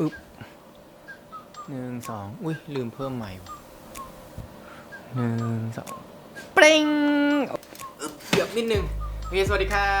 อึบหนึ่งสองอุ้ยลืมเพิ่มใหม่หนึ่งสองเปร่งอึบเกือบนิดนึงโอเคสวัสดีครั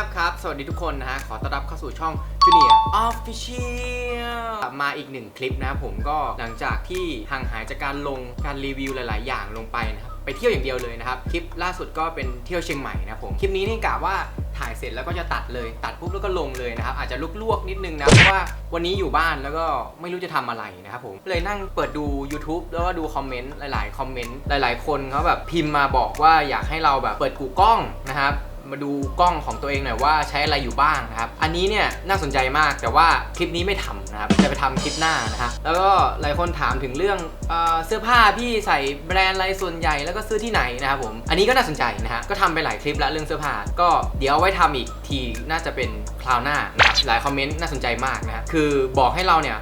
บครับ สวัสดีทุกคนนะฮะ ขอต้อนรับเข้าสู่ช่อง Junior Official มาอีกหนึ่งคลิปนะผมก็หลังจากที่ห่างหายจากการลงการรีวิวหลาย ๆ อย่างลงไปนะครับ ไปเที่ยวอย่างเดียวเลยนะครับ คลิปล่าสุดก็เป็นเที่ยวเชียงใหม่นะผม คลิปนี้นี่กะว่า ถ่ายเสร็จแล้วก็จะตัดเลย ตัดปุ๊บแล้วก็ลงเลยนะครับ อาจจะลวกๆนิดนึงนะ เพราะว่าวันนี้อยู่บ้านแล้วก็ไม่รู้จะทำอะไรนะครับผม เลยนั่งเปิดดู YouTube แล้วก็ดูคอมเมนต์หลายๆ คอมเมนต์หลาย ๆ คนเขาแบบพิมพ์มาบอกว่าอยากให้เราแบบเปิดกูกล้องนะครับ มาดูกล้องของตัวเองหน่อยว่าใช้อะไรอยู่บ้างนะครับ อันนี้เนี่ยน่าสนใจมากแต่ว่าคลิปนี้ไม่ทำนะครับ จะไปทำคลิปหน้านะฮะ แล้วก็หลายคนถามถึงเรื่องเออเสื้อผ้าพี่ใส่แบรนด์อะไรส่วนใหญ่แล้วก็ซื้อที่ไหนนะครับผม อันนี้ก็น่าสนใจนะฮะ ก็ทำไปหลายคลิปแล้วเรื่องเสื้อผ้า ก็เดี๋ยวไว้ทำอีกทีน่าจะเป็น คราวหน้านะครับหลายคอมเมนต์น่าสนใจมากนะคือบอกให้เราเนี่ย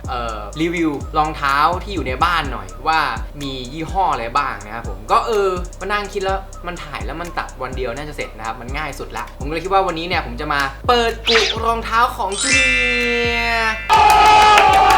รีวิวรองเท้าที่อยู่ในบ้านหน่อยว่ามียี่ห้ออะไรบ้างนะครับผมก็เออมานั่งคิดแล้วมันถ่ายแล้วมันตัดวันเดียวน่าจะเสร็จนะครับมันง่ายสุดละผมก็เลยคิดว่าวันนี้เนี่ยผมจะมาเปิดกุรองเท้าของจูเนีย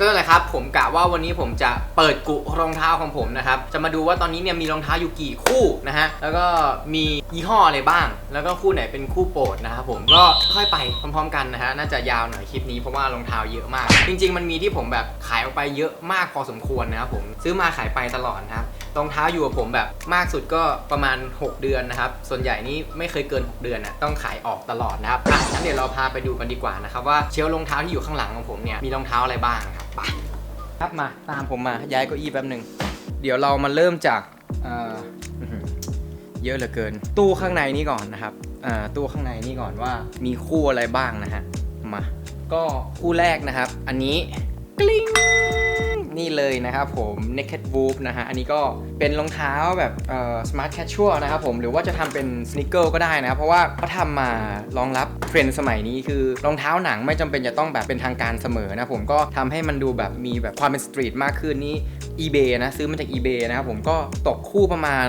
ก็นั่นแหละครับผมกะว่าวันนี้ผมจะเปิดกุรองเท้าของผมนะครับ จะมาดูว่าตอนนี้เนี่ยมีรองเท้าอยู่กี่คู่นะฮะ แล้วก็มียี่ห้ออะไรบ้าง แล้วก็คู่ไหนเป็นคู่โปรดนะครับผม ก็ค่อยไปพร้อมๆกันนะฮะ น่าจะยาวหน่อยคลิปนี้เพราะว่ารองเท้าเยอะมาก จริง ๆ มันมีที่ผมแบบขายออกไปเยอะมากพอสมควรนะครับผม ซื้อมาขายไปตลอดนะครับ รองเท้าอยู่กับผมแบบมากสุดก็ประมาณ 6 เดือนนะครับ ส่วนใหญ่นี่ไม่เคยเกิน 6 เดือนนะต้องขายออกตลอดนะครับอะงั้นเดี๋ยวเราพาไปดูกันดีกว่านะครับว่าเชลรองเท้าที่อยู่ข้างหลังของผมเนี่ยมีรองเท้าอะไรบ้างครับ ไปครับมาตามผมมาย้ายเก้าอี้แป๊บหนึ่งเดี๋ยวเรามาเริ่มจากเอ่ออื้อหือเยอะเหลือเกิน ตู้ข้างในนี้ก่อนนะครับอ่าตู้ข้างในนี้ก่อนว่ามีคู่อะไรบ้างนะฮะมาก็คู่แรกนะครับ อันนี้กลิ้ง นี่เลยนะครับผม Naked Wolf นะฮะ อันนี้ก็เป็นรองเท้าแบบเอ่อ smart casual นะครับผม หรือว่าจะทำเป็น sneaker ก็ได้นะครับ เพราะว่าเขาทำมารองรับเทรนด์สมัยนี้คือรองเท้าหนังไม่จำเป็นจะต้องแบบเป็นทางการเสมอนะผมก็ทำให้มันดูแบบมีแบบความเป็นสตรีทมากขึ้นนี่ eBay นะซื้อมาจาก eBay นะครับผมก็ตกคู่ประมาณ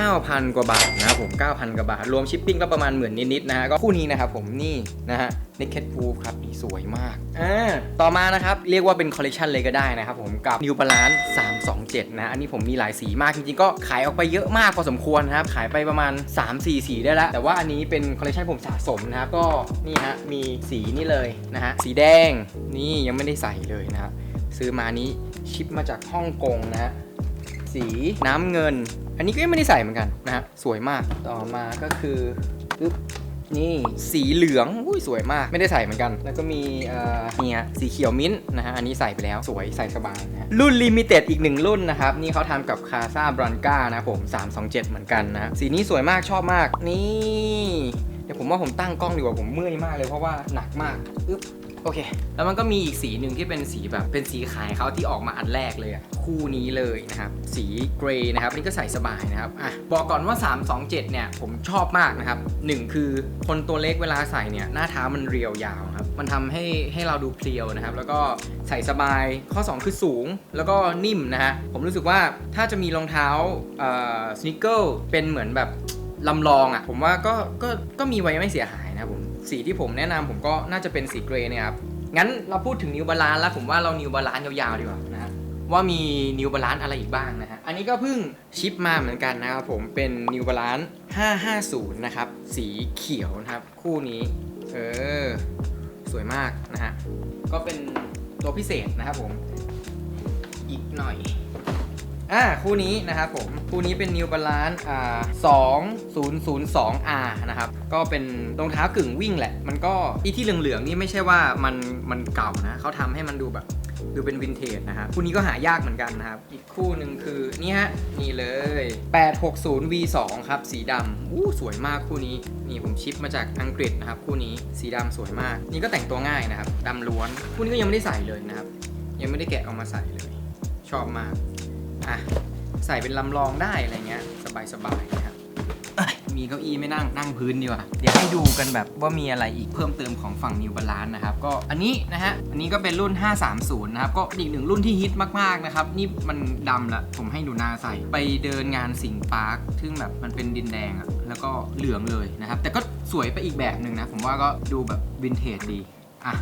9,000 กว่าบาทนะครับผม 9,000 กว่าบาท รวมชิปปิ้งก็ประมาณหมื่นนิดๆนะฮะก็คู่นี้นะครับผมนี่นะฮะ Naked Wolf ครับนี่สวยมากอ่าต่อมานะครับ เรียกว่าเป็นคอลเล t ชันเลยก็ได้นะครับผมกับ New Balance 327 นะ อันนี้ผมมีหลายสีมากจริงๆ ก็ขายออกไปเยอะมากพอสมควรนะครับ ขายไปประมาณ 3-4 สีได้แล้ว แต่ว่าอันนี้เป็นคอลเล t ชันผมสะสมนะครับ ก็นี่ฮะมีสีนี่เลยนะฮะสีแดงนี่ยังไม่ได้ใส่เลยนะครับซื้อมานี้ชิปมาจากฮ่องกงนะฮะสีน้ำเงิน อันนี้ก็ยังไม่ได้ใส่เหมือนกันนะฮะสวยมากต่อมาก็คือปึ๊บ นี่สีเหลืองอุ้ยสวยมากไม่ได้ใส่เหมือนกัน แล้วก็มีเอ่อเนี่ยสีเขียวมิ้นท์นะฮะอันนี้ใส่ไปแล้วสวยใส่สบายนะฮะรุ่นลิมิเต็ดอีกหนึ่งรุ่นนะครับ นี่เขาทำกับคาซาบรอนก้านะผม 327 เหมือนกันนะสีนี้สวยมากชอบมากนี่เดี๋ยวผมว่าผมตั้งกล้องดีกว่าผมเมื่อยมากเลยเพราะว่าหนักมากอึ๊บ โอเค แล้วมันก็มีอีกสีหนึ่งที่เป็นสีแบบเป็นสีขายเขาที่ออกมาอันแรกเลยอะคู่นี้เลยนะครับ สีเกรย์นะครับนี่ก็ใส่สบายนะครับอะบอกก่อนว่า 327 เนี่ย ผมชอบมากนะครับหนึ่งคือคนตัวเล็กเวลาใส่เนี่ย หน้าเท้ามันเรียวยาวครับ มันทำให้ให้เราดูเพรียวนะครับ แล้วก็ใส่สบายข้อ 2 คือสูงแล้วก็นิ่มนะฮะผมรู้สึกว่าถ้าจะมีรองเท้าเอ่อสนิเกิลเป็นเหมือนแบบลำลองอะ่ะผมว่าก็ก็ก็มีไว้ไม่เสียหายนะผม สีที่ผมแนะนำผมก็น่าจะเป็นสีเกรย์เนี่ยครับ งั้นเราพูดถึงนิวบาลานแล้วผมว่าเรานิวบาลานยาวๆดีกว่านะฮะว่ามีนิวบาลานอะไรอีกบ้างนะฮะ อันนี้ก็เพิ่งชิปมาเหมือนกันนะครับผมเป็นนิวบาลาน550 นะครับ สีเขียวนะครับ คู่นี้ เออ สวยมากนะฮะ ก็เป็นตัวพิเศษนะครับผม อีกหน่อย อ่าคู่นี้นะครับผม คู่นี้เป็น New Balance อ่า 2002R นะครับ ก็เป็นรองเท้ากึ่งวิ่งแหละ มันก็อีที่เหลืองๆนี่ไม่ใช่ว่ามันมันเก่านะเขาทำให้มันดูแบบดูเป็นวินเทจนะฮะคู่นี้ก็หายากเหมือนกันนะครับ อีกคู่หนึ่งคือนี่ฮะ นี่เลย 860 V2 ครับ สีดำอู้สวยมากคู่นี้ นี่ผมชิปมาจากอังกฤษนะครับ คู่นี้สีดำสวยมาก นี่ก็แต่งตัวง่ายนะครับดำล้วน คู่นี้ก็ยังไม่ได้ใส่เลยนะครับ ยังไม่ได้แกะออกมาใส่เลย ชอบมาก อะใส่เป็นลำลองได้อะไรเงี้ย สบายๆนะครับมีเก้าอี้ไม่นั่งนั่งพื้นดีกว่า เดี๋ยวให้ดูกันแบบว่ามีอะไรอีกเพิ่มเติมของฝั่ง New Balance นะครับ ก็อันนี้นะฮะ อันนี้ก็เป็นรุ่น 530 นะครับ ก็อีกหนึ่งรุ่นที่ฮิตมาก ๆ นะครับ นี่มันดำละผมให้ดูนาใส่ ไปเดินงานสิงห์ปาร์คซึ่งแบบมันเป็นดินแดงอะแล้วก็เหลืองเลยนะครับ แต่ก็สวยไปอีกแบบหนึ่งนะ ผมว่าก็ดูแบบวินเทจดี อะ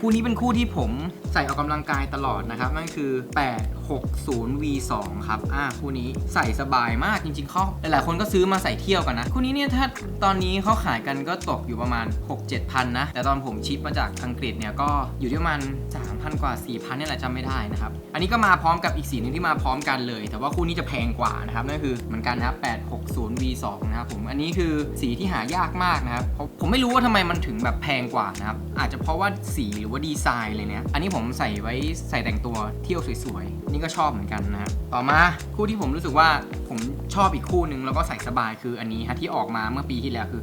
คู่นี้เป็นคู่ที่ผมใส่ออกกำลังกายตลอดนะครับ นั่นคือ 8 60v2 ครับ อ่า คู่นี้ใส่สบายมากจริงๆเขาหลายๆคนก็ซื้อมาใส่เที่ยวกันนะ คู่นี้เนี่ยถ้าตอนนี้เขาขายกันก็ตกอยู่ประมาณ 6-7พันนะ แต่ตอนผมชิปมาจากอังกฤษเนี่ยก็อยู่ที่ประมาณ 3,000 กว่า 4,000นี่แหละจำไม่ได้นะครับ อันนี้ก็มาพร้อมกับอีกสีหนึงที่มาพร้อมกันเลย แต่ว่าคู่นี้จะแพงกว่านะครับนั่นคือเหมือนกันนะครับ860 V2 นะครับผม อันนี้คือสีที่หายากมากนะครับเพราะผมไม่รู้ว่าทำไมมันถึงแบบแพงกว่านะครับ อาจจะเพราะว่าสีหรือว่าดีไซน์เลยเนี่ย อันนี้ผมใส่ไว้ใส่แต่งตัวเที่ยวสวยๆ นี่ก็ชอบเหมือนกันนะครับต่อมาคู่ที่ผมรู้สึกว่าผมชอบอีกคู่หนึ่งแล้วก็ใส่สบายคืออันนี้ฮะที่ออกมาเมื่อปีที่แล้วคือ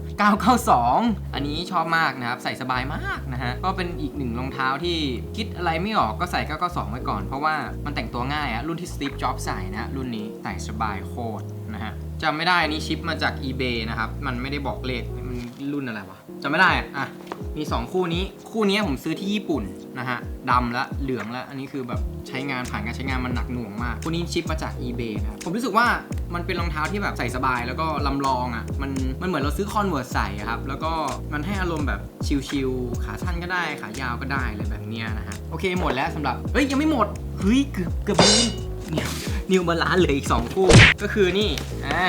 992 อันนี้ชอบมากนะครับใส่สบายมากนะฮะก็เป็นอีกหนึ่งรองเท้าที่คิดอะไรไม่ออกก็ใส่ 992 ไว้ก่อน เพราะว่ามันแต่งตัวง่ายอะรุ่นที่สตีฟจ็อบใส่นะรุ่นนี้ใส่สบายโคตรนะฮะจำไม่ได้อันนี้ชิปมาจาก eBay นะครับมันไม่ได้บอกเลขมันรุ่นอะไรวะจำไม่ได้อะอะ มี 2 คู่นี้คู่นี้ผมซื้อที่ญี่ปุ่นนะฮะดำและเหลืองและอันนี้คือแบบใช้งานผ่านการใช้งานมันหนักหน่วงมากคู่นี้ชิปมาจาก eBay นะครับผมรู้สึกว่ามันเป็นรองเท้าที่แบบใส่สบาย แล้วก็ลำลองอะมันมันเหมือนเราซื้อคอนเวิร์สใส่อะครับแล้วก็มันให้อารมณ์แบบชิลๆขาสั้นก็ได้ ขายาวก็ได้อะไรแบบเนี้ยนะฮะโอเคหมดแล้วสำหรับเฮ้ยยังไม่หมดเฮ้ยเกือบเกือบลืมนิวนิวบาลานเหลืออีก 2 คู่ ก็คือนี่อ่า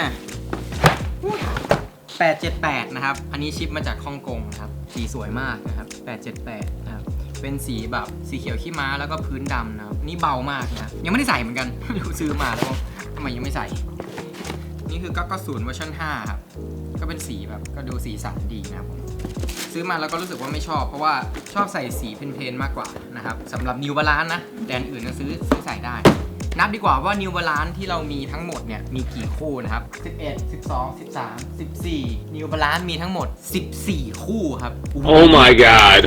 878 นะครับ อันนี้ชิปมาจากฮ่องกงนะครับ สีสวยมากนะครับ 878 นะครับ เป็นสีแบบสีเขียวขี้ม้าแล้วก็พื้นดำนะครับ นี่เบามากนะ ยังไม่ได้ใส่เหมือนกันดูซื้อมาแล้วทำไมยังไม่ใส่ นี่คือก็ก็ศูนย์เวอร์ชัน5ครับ ก็เป็นสีแบบก็ดูสีสันดีนะครับผมซื้อมาแล้วก็รู้สึกว่าไม่ชอบ เพราะว่าชอบใส่สีเพลนๆมากกว่านะครับสำหรับนิวบาลานนะแบรนอื่นก็ซื้อซื้อใส่ได้ นับดีกว่าว่านิวบาลานที่เรามีทั้งหมดเนี่ย มีกี่คู่นะครับ 11 12 13 14นิวบาลานมีทั้งหมด 14 คู่ครับโอ้โห Oh my god.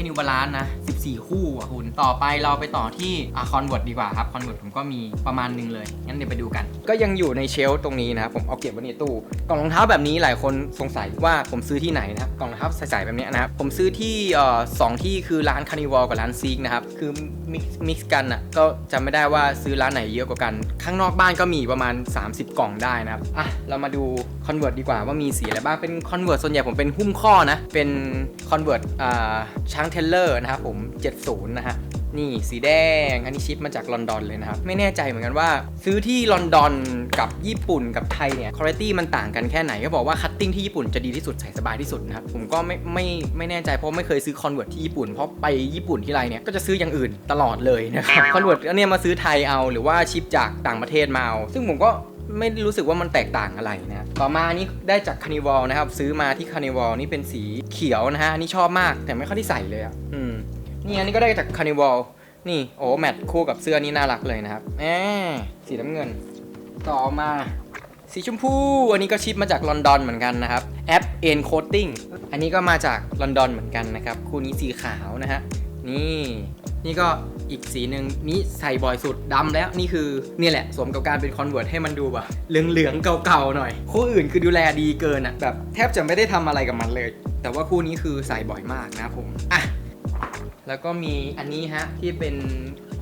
ค่นิวบาลานนะ 14 คู่อะคุณ ต่อไปเราไปต่อที่อะคอนเวิร์ตดีกว่าครับคอนเวิร์ตผมก็มีประมาณหนึงเลย งั้นเดี๋ยวไปดูกัน ก็ยังอยู่ในเชลฟ์ตรงนี้นะครับผมเอาเก็บไว้ในตู้กล่องรองเท้าแบบนี้หลายคนสงสัยว่าผมซื้อที่ไหนนะครับกล่องรองเท้าใสๆแบบนี้นะครับผมซื้อที่เอ่อสองที่คือร้านคานิวอลกับร้านซีกนะครับคือมิกมิกซ์กันอะก็จำไม่ได้ว่าซื้อร้านไหนเยอะกว่ากัน ข้างนอกบ้านก็มีประมาณ 30 กล่องได้นะครับอะเรามาดูคอนเวิร์ตดีกว่าว่ามีสีอะไรบ้างเป็นคอนเวิร์ตส่วนใหญ่ผมเป็นหุ้มข้อนะเป็นคอนเวิร์ตอ่าช้างเทเลอร์นะครับผม 70 นะฮะ นี่สีแดง อันนี้ชิปมาจากลอนดอนเลยนะครับ ไม่แน่ใจเหมือนกันว่า ซื้อที่ลอนดอนกับญี่ปุ่นกับไทยเนี่ยคุณภาพมันต่างกันแค่ไหน ก็บอกว่าคัตติ้งที่ญี่ปุ่นจะดีที่สุดใส่สบายที่สุดนะครับ ผมก็ไม่ไม่ไม่แน่ใจเพราะไม่เคยซื้อคอนเวิร์ตที่ญี่ปุ่น เพราะไปญี่ปุ่นที่ไรเนี่ยก็จะซื้ออย่างอื่นตลอดเลยนะครับ คอนเวิร์ตอันเนี้ยมาซื้อไทยเอาหรือว่าชิปจากต่างประเทศมาเอาซึ่งผมก็ ไม่รู้สึกว่ามันแตกต่างอะไรนะต่อมานี่ได้จากคานิวอลนะครับ ซื้อมาที่คานิวอลนี่เป็นสีเขียวนะฮะอันนี้ชอบมากแต่ไม่ค่อยได้ใส่เลยอะอืมนี่อันนี้ก็ได้จากคานิวอลนี่โอ้แมทคู่กับเสื้อนี่น่ารักเลยนะครับแหมสีน้ำเงิน ต่อมา สีชมพู อันนี้ก็ชิปมาจากลอนดอนเหมือนกันนะครับแอปเอ็นโคตติ้งอันนี้ก็มาจากลอนดอนเหมือนกันนะครับ คู่นี้สีขาวนะฮะนี่ นี่ก็อีกสีหนึ่งนี่ใส่บ่อยสุดดำแล้วนี่คือเนี่ยแหละสมกับการเป็นคอนเวิร์ตให้มันดูแบบเหลืองๆเก่าๆหน่อย คู่อื่นคือดูแลดีเกินอะแบบแทบจะไม่ได้ทำอะไรกับมันเลย แต่ว่าคู่นี้คือใส่บ่อยมากนะผมอะแล้วก็มีอันนี้ฮะที่เป็น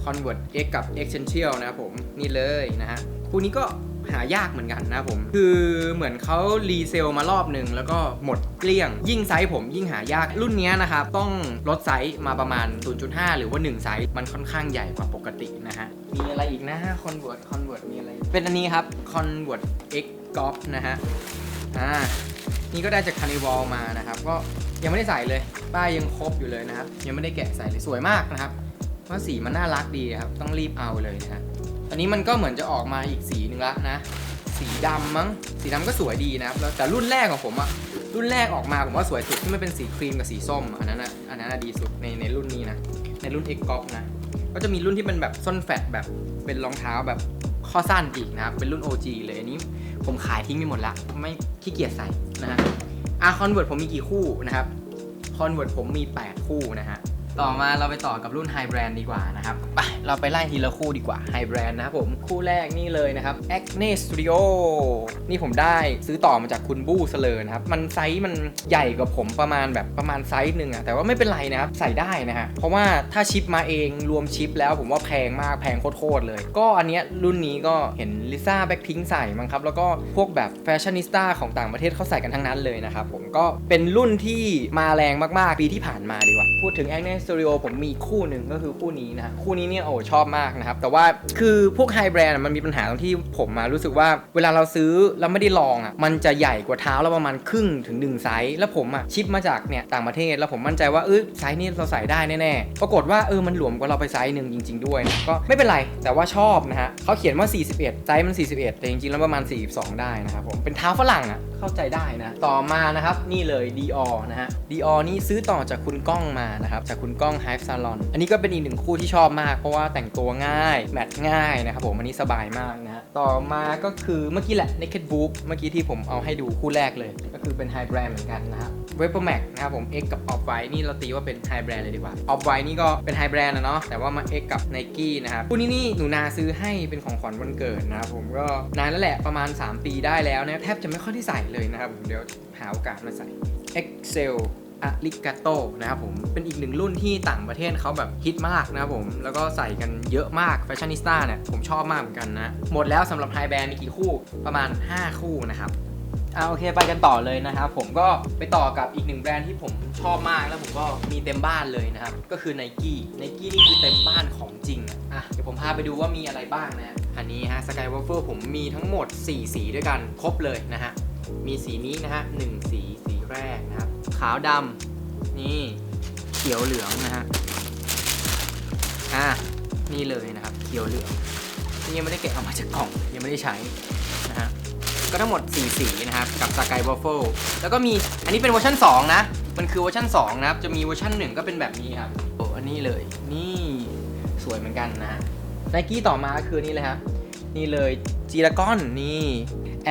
Convert X กับ Essential นะครับผมนี่เลยนะฮะคู่นี้ก็ หายากเหมือนกันนะผม คือเหมือนเขารีเซลมารอบหนึ่งแล้วก็หมดเกลี้ยง ยิ่งไซส์ผมยิ่งหายากรุ่นนี้นะครับ ต้องลดไซส์มาประมาณ 0.5 หรือว่า 1 ไซส์ มันค่อนข้างใหญ่กว่าปกตินะฮะ มีอะไรอีกนะ Convert Convert มีอะไร เป็นอันนี้ครับ Convert X Golf นะฮะ อ่า นี่ก็ได้จากคานิวอลมานะครับ ก็ยังไม่ได้ใส่เลย ป้ายยังครบอยู่เลยนะครับ ยังไม่ได้แกะใส่เลย สวยมากนะครับ เพราะสีมันน่ารักดีครับ ต้องรีบเอาเลยนะฮะ อันนี้มันก็เหมือนจะออกมาอีกสีหนึ่งละนะ สีดำมั้ง สีดำก็สวยดีนะครับแต่รุ่นแรกของผมอะรุ่นแรกออกมาผมว่าสวยสุดที่ไมันเป็นสีครีมกับสีส้ม อันนั้นอะอันนั้นอะดีสุดในในรุ่นนี้นะ ในรุ่น X g o นะ ก็จะมีรุ่นที่เป็นแบบส้นแฟตแบบเป็นรองเท้าแบบข้อสั้นอีกนะครับ เป็นรุ่น OG เลยอันนี้ผมขายทิ้งไปหมดละ ไม่ขี้เกียจใส่นะฮะอะคอนเวิร์ตผมมีกี่คู่นะครับคอนเวิร์ตผมมี 8 คู่นะฮะ ต่อมาเราไปต่อกับรุ่นไฮแบรนด์ดีกว่านะครับ ไป เราไปไล่ทีละคู่ดีกว่าไฮแบรนด์นะครับผม คู่แรกนี่เลยนะครับ Acne Studio นี่ผมได้ซื้อต่อมาจากคุณบู้เสเลอนะครับ มันไซส์มันใหญ่กว่าผมประมาณแบบประมาณไซส์หนึ่งอะแต่ว่าไม่เป็นไรนะครับ ใส่ได้นะฮะ เพราะว่าถ้าชิปมาเองรวมชิปแล้วผมว่าแพงมากแพงโคตรเลย ก็อันเนี้ยรุ่นนี้ก็เห็นลิซ่าแบ็คพิงใส่มั้งครับ แล้วก็พวกแบบแฟชั่นนิสต้าของต่างประเทศเขาใส่กันทั้งนั้นเลยนะครับผมก็เป็นรุ่นที่มาแรงมากๆปีที่ผ่านมาดีกว่าพูดถึง Agnes Stereo ผมมีคู่หนึ่งก็คือคู่นี้นะคู่นี้เนี่ยโอ้ชอบมากนะครับ แต่ว่าคือพวกไฮแบรนด์มันมีปัญหาตรงที่ผมมารู้สึกว่าเวลาเราซื้อแล้วไม่ได้ลองอะมันจะใหญ่กว่าเท้าเราประมาณครึ่งถึงหนึ่งไซส์แล้วผมอะชิปมาจากเนี่ยต่างประเทศแล้วผมมั่นใจว่าเออไซส์นี้เราใส่ได้แน่ๆปรากฏว่าเออมันหลวมกว่าเราไปไซส์หนึ่งจริง ๆด้วยนะก็ไม่เป็นไรแต่ว่าชอบนะฮะเขาเขียนว่า 41 ไซส์มัน 41 แต่จริงๆแล้วประมาณ 42 ได้นะครับผมเป็นเท้าฝรั่งอะเข้าใจได้นะต่อมานะครับนี่เลย Dior นะฮะ Dior นี่ซื้อต่อจากคุณก้องมานะครับจากคุณกล้อง Hive Salon อันนี้ก็เป็นอีกหนึ่งคู่ที่ชอบมาก เพราะว่าแต่งตัวง่าย แมทง่ายนะครับผม อันนี้สบายมากนะต่อมาก็คือเมื่อกี้แหละ Naked Book เมื่อกี้ที่ผมเอาให้ดูคู่แรกเลย ก็คือเป็น High Brand เหมือนกันนะฮะ w e b e r Max นะครับผม X กับ Off White นี่เราตีว่าเป็น High Brand เลยดีกว่า Off White นี่ก็เป็น High Brand นะเนาะแต่ว่ามา X กับ Nike นะครับคู่นี้นี่หนูนาซื้อให้เป็นของขวัญวันเกิดนะครับผมก็นานแล้วแหละประมาณ 3 ปีได้แล้วนะแทบจะไม่ค่อยได้ใส่เลยนะครับผมเดี๋ยวหาโอกาสมาใส่ Excel อะลิกาโตนะครับผมเป็นอีกหนึ่งรุ่นที่ต่างประเทศเขาแบบฮิตมากนะครับผมแล้วก็ใส่กันเยอะมากแฟชั่นนิสต้าเนี่ยผมชอบมากเหมือนกันนะหมดแล้วสำหรับไฮแบรนด์มีกี่คู่ประมาณ 5 คู่นะครับอ่าโอเคไปกันต่อเลยนะครับผมก็ไปต่อกับอีกหนึ่งแบรนด์ที่ผมชอบมากแล้วผมก็มีเต็มบ้านเลยนะครับ ก็คือ n i กี้ไนกี้นี่คือเต็มบ้านของจริงอะอะเดี๋ยวผมพาไปดูว่ามีอะไรบ้างนะอันนี้ฮะสกายวอฟเฟิลผมมีทั้งหมด 4 สีด้วยกันครบเลยนะฮะมีสีนี้นะฮะหนึ่งสีสีแรกนะครับ ขาวดำนี่เขียวเหลืองนะฮะอะนี่เลยนะครับเขียวเหลืองนี่ยังไม่ได้แกะออกมาจากกล่องยังไม่ได้ใช้นะฮะก็ทั้งหมด 4 สีนะครับ กับสกายวอฟเฟิลแล้วก็มีอันนี้เป็นเวอร์ชัน2 นะ มันคือเวอร์ชัน2 นะครับ จะมีเวอร์ชัน1 ก็เป็นแบบนี้ครับโอ้อันนี้เลย นี่สวยเหมือนกันนะไนกี้ต่อมาคือนี่เลยครับนี่เลยจีดากอนนี่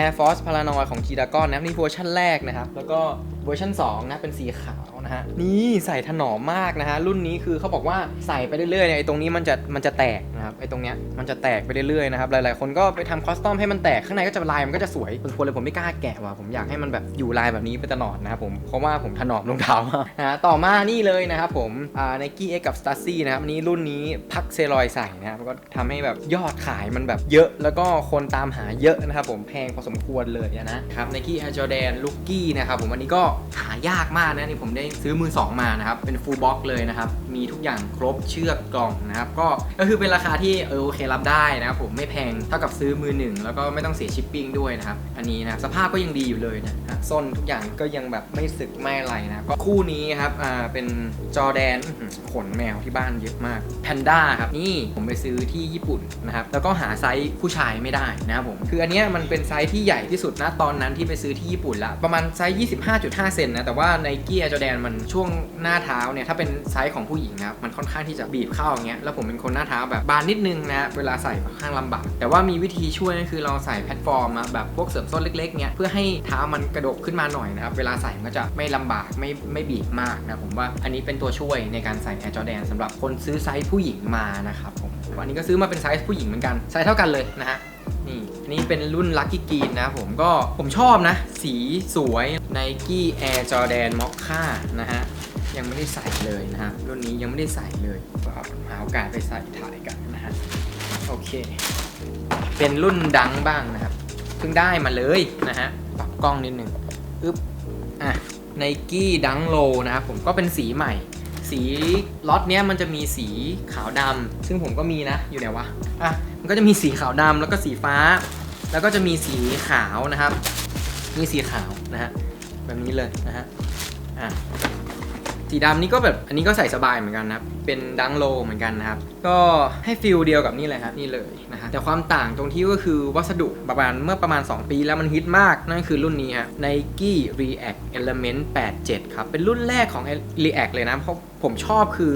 Air Force Paranoid ของจีดากอนนะครับนี่เวอร์ชันแรกนะครับ แล้วก็ เวอร์ชัน2นะเป็นสีขาวนะฮะนี่ใส่ถนอมมากนะฮะรุ่นนี้คือเขาบอกว่าใส่ไปเรื่อยๆเนี่ยไอ้ตรงนี้มันจะมันจะแตกนะครับไอ้ตรงเนี้ยมันจะแตกไปเรื่อยๆนะครับหลายๆคนก็ไปทำคอสตอมให้มันแตกข้างในก็จะลายมันก็จะสวยบางคนเลยผมไม่กล้าแกะว่ะผมอยากให้มันแบบอยู่ลายแบบนี้ไปตลอดนะครับผมเพราะว่าผมถนอมรองเท้ามากนะฮะต่อมานี่เลยนะครับผมอ่า Nike X กับ Stussy นะครับอันนี้รุ่นนี้พักเซรอยใส่นะครับก็ทำให้แบบยอดขายมันแบบเยอะ แล้วก็คนตามหาเยอะนะครับผมแพงพอสมควรเลยนะครับ Nike Air Jordan Rookie นะครับผมอันนี้ก็หายากมากนะนี่ผมได้ซื้อมือสองมานะครับเป็น full box เลยนะครับมีทุกอย่างครบเชือกกล่องนะครับก็ก็คือเป็นราคาที่เออโอเครับได้นะครับผมไม่แพงเท่ากับซื้อมือหนึ่งแล้วก็ไม่ต้องเสียชิปปิ้งด้วยนะครับอันนี้นะครับสภาพก็ยังดีอยู่เลยนะฮะส้นทุกอย่างก็ยังแบบไม่สึกไม่อะไรนะก็คู่นี้ครับอ่าเป็นจอแดนขนแมวที่บ้านเยอะมากแพนด้าครับนี่ผมไปซื้อที่ญี่ปุ่นนะครับแล้วก็หาไซส์ผู้ชายไม่ได้นะครับผมคืออันเนี้ยมันเป็นไซส์ที่ใหญ่ที่สุดนะตอนนั้นที่ไปซื้อที่ญี่ปุ่นละประมาณไซส์25.5เซนนะแต่ว่าในกียร์จอแดนมันช่วงหน้าเท้าเนี่ยถ้าเป็นไซส์ของผู้หญิงนะครับมันค่อนข้างที่จะบีบเข้าอย่างเงี้ยแล้วผมเป็นคนหน้าเท้าแบบบานนิดนึงนะเวลาใส่ค่อนข้างลำบากแต่ว่ามีวิธีช่วยก็คือเราใส่แพลตฟอร์มมาแบบพวกเสริมส้นเล็กๆเนี้ยเพื่อให้เท้ามันกระดกขึ้นมาหน่อยนะครับเวลาใส่มันก็จะไม่ลำบากไม่ไม่บีบมากนะผมว่าอันนี้เป็นตัวช่วยในการใส่แอร์จอแดนสำหรับคนซื้อไซส์ผู้หญิงมานะครับผมอันนี้ก็ซื้อมาเป็นไซส์ผู้หญิงเหมือนกันไซส์เท่ากันเลยนะฮะนี่ อันนี้เป็นรุ่น Lucky Green นะผมก็ผมชอบนะ สีสวย Nike Air Jordan Mocha นะฮะ ยังไม่ได้ใส่เลยนะฮะ รุ่นนี้ยังไม่ได้ใส่เลยก็หาโอกาสไปใส่ถ่ายกันนะฮะ โอเค เป็นรุ่นดังบ้างนะครับ เพิ่งได้มาเลยนะฮะ ปรับกล้องนิดนึงอึ๊บ อะ Nike ดังโลนะครับผมก็เป็นสีใหม่สีล็อตเนี้ยมันจะมีสีขาวดำซึ่งผมก็มีนะอยู่ไหนวะ อะ มันก็จะมีสีขาวดำแล้วก็สีฟ้า แล้วก็จะมีสีขาวนะครับ มีสีขาวนะฮะแบบนี้เลยนะฮะอะสีดำนี่ก็แบบอันนี้ก็ใส่สบายเหมือนกันนะครับ เป็นดังโลเหมือนกันนะครับ ก็ให้ฟิลเดียวกับนี่เลยครับนี่เลยนะฮะแต่ความต่างตรงที่ก็คือวัสดุประมาณเมื่อประมาณ 2 ปีแล้วมันฮิตมาก นั่นคือรุ่นนี้ฮะ Nike React Element 87 ครับ เป็นรุ่นแรกของ React เลยนะ เพราะผมชอบคือ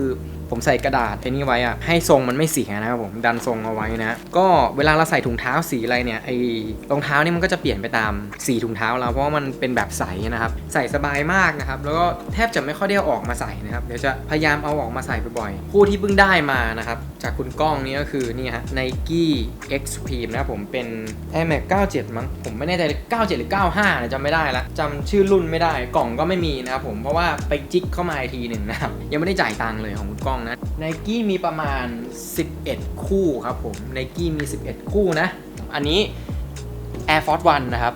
ผมใส่กระดาษไอ้นี่ไว้อะให้ทรงมันไม่เสียนะครับผมดันทรงเอาไว้นะ ก็เวลาเราใส่ถุงเท้าสีอะไรเนี่ยไอ้รองเท้านี่มันก็จะเปลี่ยนไปตามสีถุงเท้าเราเพราะว่ามันเป็นแบบใสนะครับใส่สบายมากนะครับแล้วก็แทบจะไม่ค่อยได้ออกมาใส่นะครับเดี๋ยวจะพยายามเอาออกมาใส่บ่อยๆคู่ที่เพิ่งได้มานะครับจากคุณก้องนี่ก็คือนี่ฮะ Nike X Supreme นะครับผมเป็น Air Max 97 มั้งผมไม่แน่ใจ97 หรือ 95นะจำไม่ได้ละจำชื่อรุ่นไม่ได้กล่องก็ไม่มีนะครับผมเพราะว่าไปจิกเข้ามาอีกทีหนึ่งนะครับยังไม่ได้จ่ายตังค์เลยของคุณก้องนะไนกี้มีประมาณ 11 คู่ครับผมไนกี้มี 11 คู่นะ อันนี้ Air Force One นะครับ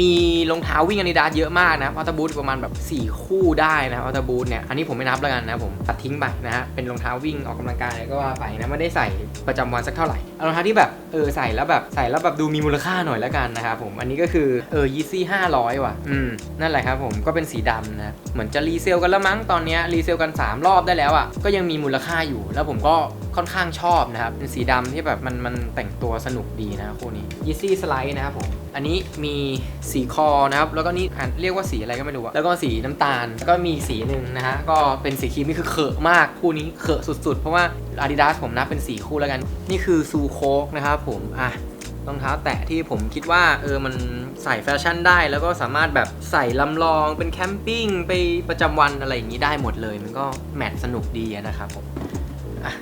มีรองเท้าวิ่งอาดิดาสเยอะมากนะอัลตบูทประมาณแบบ 4 คู่ได้นะอัลตบูทเนี่ย อันนี้ผมไม่นับแล้วกันนะผมตัดทิ้งไปนะฮะ เป็นรองเท้าวิ่งออกกำลังกายก็ว่าไปนะ ไม่ได้ใส่ประจำวันสักเท่าไหร่เอารองเท้าที่แบบเออใส่แล้วแบบใส่แล้วแบบดูมีมูลค่าหน่อยแล้วกันนะครับผม อันนี้ก็คือเออยีซี่ห้าร้อยว่ะ อืม นั่นแหละครับผมก็เป็นสีดำนะ เหมือนจะรีเซลกันแล้วมั้งตอนเนี้ยรีเซลกัน 3 รอบได้แล้วอะ ก็ยังมีมูลค่าอยู่ แล้วผมก็ค่อนข้างชอบนะครับเป็นสีดำที่แบบมันมันแต่งตัวสนุกดีนะคู่นี้ยีซี่สไลด์นะครับผมอันนี้มีสีคอนะครับ แล้วก็นี่อ่านเรียกว่าสีอะไรก็ไม่รู้อะแล้วก็สีน้ำตาล แล้วก็มีสีหนึ่งนะฮะ ก็เป็นสีครีมนี่คือเขอะมาก คู่นี้เขอะสุดๆ เพราะว่า Adidas ผมนับเป็นสีคู่แล้วกัน นี่คือซูโคกนะครับผมอะรองเท้าแตะที่ผมคิดว่าเออมันใส่แฟชั่นได้ แล้วก็สามารถแบบใส่ลำลองเป็นแคมปิ้งไปประจำวันอะไรอย่างนี้ได้หมดเลย มันก็แมทสนุกดีนะครับผมอะ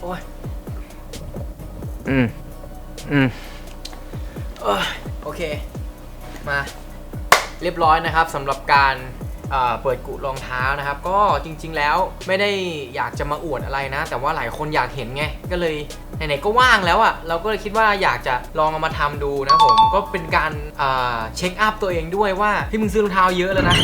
โอ้ยอืม อืมเอ้ยโอเค มา เรียบร้อยนะครับสำหรับการเอ่อเปิดกุรองเท้านะครับ ก็จริง ๆ แล้วไม่ได้อยากจะมาอวดอะไรนะ แต่ว่าหลายคนอยากเห็นไง ก็เลยไหนๆก็ว่างแล้วอะ่ะ เราก็เลยคิดว่าอยากจะลองเอามาทำดูนะผม ก็เป็นการเอ่อเช็คอัพตัวเองด้วยว่าที่มึงซื้อรองเท้าเยอะแล้วนะ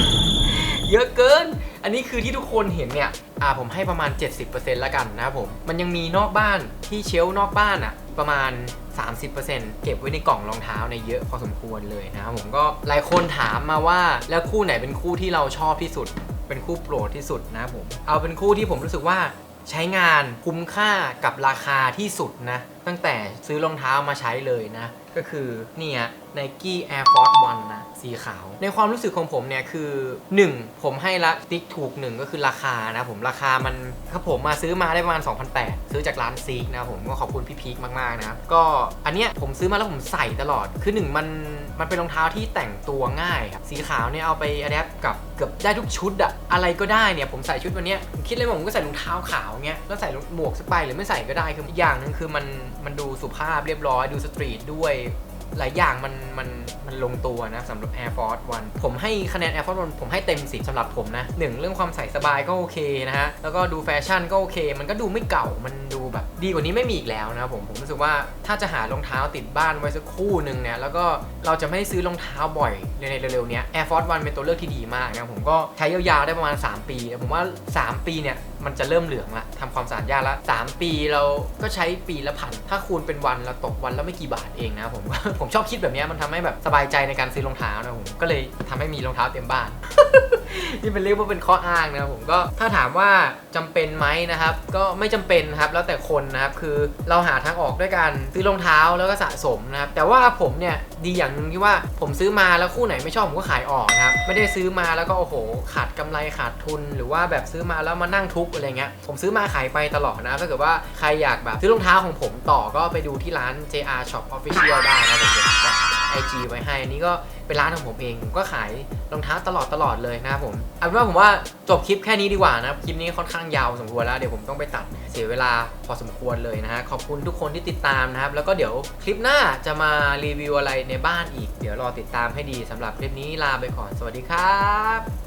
เยอะเกิน อันนี้คือที่ทุกคนเห็นเนี่ย อ่าผมให้ประมาณ 70%แล้วกันนะครับผม มันยังมีนอกบ้านที่เชล์นอกบ้านอะประมาณ 30%เก็บไว้ในกล่องรองเท้าในเยอะพอสมควรเลยนะครับผมก็หลายคนถามมาว่าแล้วคู่ไหนเป็นคู่ที่เราชอบที่สุด เป็นคู่โปรดที่สุดนะครับผม เอาเป็นคู่ที่ผมรู้สึกว่าใช้งานคุ้มค่ากับราคาที่สุดนะ ตั้งแต่ซื้อรองเท้ามาใช้เลยนะ ก็คือนี่ฮะ Nike Air Force One นะ สีขาว ในความรู้สึกของผมเนี่ยคือ 1 ผมให้ละติ๊กถูกหนึ่งก็คือราคานะผมราคามันถ้าผมมาซื้อมาได้ประมาณ2,800ซื้อจากร้านซีกนะผมก็ขอบคุณพี่พีคมากๆนะครับก็อันเนี้ยผมซื้อมาแล้วผมใส่ตลอดคือหนึ่งมันมันเป็นรองเท้าที่แต่งตัวง่ายครับสีขาวเนี่ยเอาไปอัดแอปกับเกือบได้ทุกชุดอะอะไรก็ได้เนี่ยผมใส่ชุดวันเนี้ยผมคิดเลยว่าผมก็ใส่รองเท้าขาวเงี้ยแล้วใส่หมวกสไปหรือไม่ใส่ก็ได้คืออย่างหนึงคือมันมันดูสุภาพเรียบร้อยดูสตรีทด้วย หลายอย่างมันมันมันลงตัวนะสำหรับ Air Force One ผมให้คะแนน Air Force One ผมให้เต็มสิสำหรับผมนะหนึ่งเรื่องความใส่สบายก็โอเคนะฮะ แล้วก็ดูแฟชั่นก็โอเค มันก็ดูไม่เก่ามันดูแบบดีกว่านี้ไม่มีอีกแล้วนะครับผม ผมรู้สึกว่าถ้าจะหารองเท้าติดบ้านไว้สักคู่หนึ่งเนี่ยแล้วก็เราจะไม่ได้ซื้อรองเท้าบ่อยในเร็วๆนี้ Air Force One เป็นตัวเลือกที่ดีมากนะผมก็ใช้ยาวๆได้ประมาณ 3 ปี ผมว่า 3 ปีเนี่ย มันจะเริ่มเหลืองละทำความสะอาดยากละ3 ปีเราก็ใช้ปีละพันถ้าคูณเป็นวันเราตกวันละไม่กี่บาทเองนะผม ผมชอบคิดแบบนี้มันทำให้แบบสบายใจในการซื้อรองเท้านะผมก็เลยทำให้มีรองเท้าเต็มบ้าน นี่เป็นเรียกว่าเป็นข้ออ้างนะครับผมก็ถ้าถามว่าจำเป็นไหมนะครับ ก็ไม่จำเป็นครับแล้วแต่คนนะครับคือเราหาทางออกด้วยการซื้อรองเท้าแล้วก็สะสมนะครับแต่ว่าผมเนี่ยดีอย่างหนึงที่ว่าผมซื้อมาแล้วคู่ไหนไม่ชอบผมก็ขายออกนะครับไม่ได้ซื้อมาแล้วก็โอ้โห ขาดกำไรขาดทุน หรือว่าแบบซื้อมาแล้วมานั่งทุกข์อะไรเงี้ยผมซื้อมาขายไปตลอดนะถ้าเกิดว่าใครอยากแบบซื้อรองเท้าของผมต่อก็ไปดูที่ร้าน JR Shop Official ได้นะผมจะแปะ IG ไว้ให้อันนี้ก็เป็นร้านของผมเองผมก็ขายรองเท้าตลอดตลอดเลยนะครับผมเอาเป็นว่าผมว่าจบคลิปแค่นี้ดีกว่านะครับคลิปนี้ค่อนข้างยาวสมควรแล้วเดี๋ยวผมต้องไปตัดเสียเวลาพอสมควรเลยนะฮะขอบคุณทุกคนที่ติดตามนะครับแล้วก็เดี๋ยวคลิปหน้าจะมารีวิวอะไรในบ้านอีก เดี๋ยวรอติดตามให้ดีสำหรับคลิปนี้ลาไปก่อนสวัสดีครับ